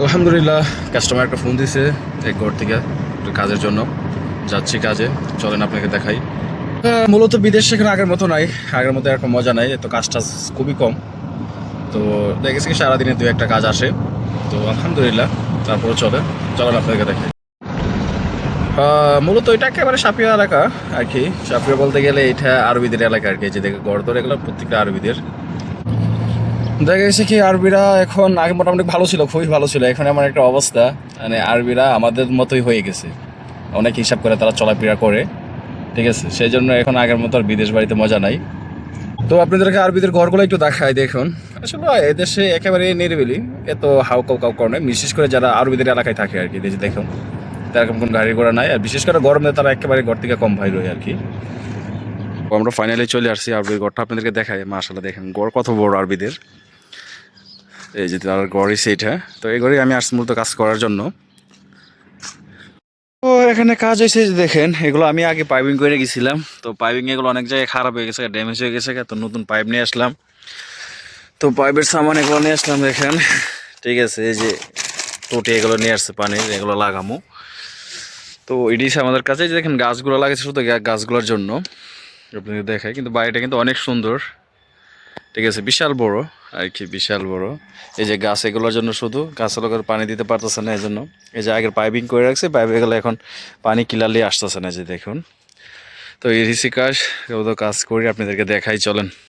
আলহামদুলিল্লাহ কাস্টমার একটা ফোন দিছে এক ঘর থেকে একটু কাজের জন্য। যাচ্ছি কাজে, চলেন আপনাকে দেখাই। মূলত বিদেশ সেখানে আগের মতো নাই, আগের মতো এখন মজা নাই এত কাজ টাজ খুবই কম। তো দেখেছি কি সারাদিনে দু একটা কাজ আসে। তো আলহামদুলিল্লাহ তারপরে চলে। চলেন আপনাকে দেখাই। মূলত এটা একেবারে সাপিয়া এলাকা আর কি। সাপিয়া বলতে গেলে এটা আরবিদের এলাকা আর কি যে দেখে গড়দর এগুলো প্রত্যেকটা আরবিদের। দেখা গেছে কি, আরবিরা এখন আগে মোটামুটি ভালো ছিল, খুবই ভালো ছিল। এখন এমন একটা অবস্থা মানে আরবিরা আমাদের মতোই হয়ে গেছে। অনেক হিসাব করে তারা চলাফেরা করে, ঠিক আছে? সেই জন্য এখন আগের মতো আর বিদেশ বাড়িতে মজা নাই। তো আপনাদেরকে আরবিদের ঘরগুলো একটু দেখায় দেখুন। আসলে এদেশে একেবারে নিরিবিলি, এত হাউ কাউ কাউ করে বিশেষ করে যারা আরবিদের এলাকায় থাকে আর কি দেশে দেখুন এরকম কোনো গাড়ি ঘোড়া নাই, আর বিশেষ করে গরমে তারা একেবারে ঘর থেকে কম ভাই রয়ে আর কি। আমরা ফাইনালি চলে আসছি আরবির ঘরটা, আপনাদেরকে দেখাই মাসাল্লাহ দেখেন গড় কত বড় আরবিদের। এই যে তার গড়ই সেইটা তো এই ঘরে আমি আসছি মূলত কাজ করার জন্য। ও এখানে কাজ হয়েছে যে দেখেন, এগুলো আমি আগে পাইপিং করে গেছিলাম। তো পাইপিং এগুলো অনেক জায়গায় খারাপ হয়ে গেছে ড্যামেজ হয়ে গেছে, তো নতুন পাইপ নিয়ে আসলাম। তো পাইপের সামান এগুলো নিয়ে আসলাম দেখেন। ঠিক আছে, এই যে টোটে এগুলো নিয়ে আসছে পানির, এগুলো লাগামো। তো এটি আমাদের কাছে যে দেখেন গাছগুলো লাগাচ্ছে শুধু গাছগুলোর জন্য। আপনাদের দেখায় কিন্তু বাড়িটা কিন্তু অনেক সুন্দর। ঠিক আছে, বিশাল বড়, আর কি বিশাল বড়। এই যে গাছ এগুলোর জন্য শুধু গাছের লোকের পানি দিতে পারতেছে না এই জন্য এই যে আগের পাইপিং করে রাখছে, পাইপ এগুলো এখন পানি কিলারলি আসতেছে না যে দেখুন। তো এই ঋষি কাজ কাজ করি, আপনাদেরকে দেখাই, চলেন।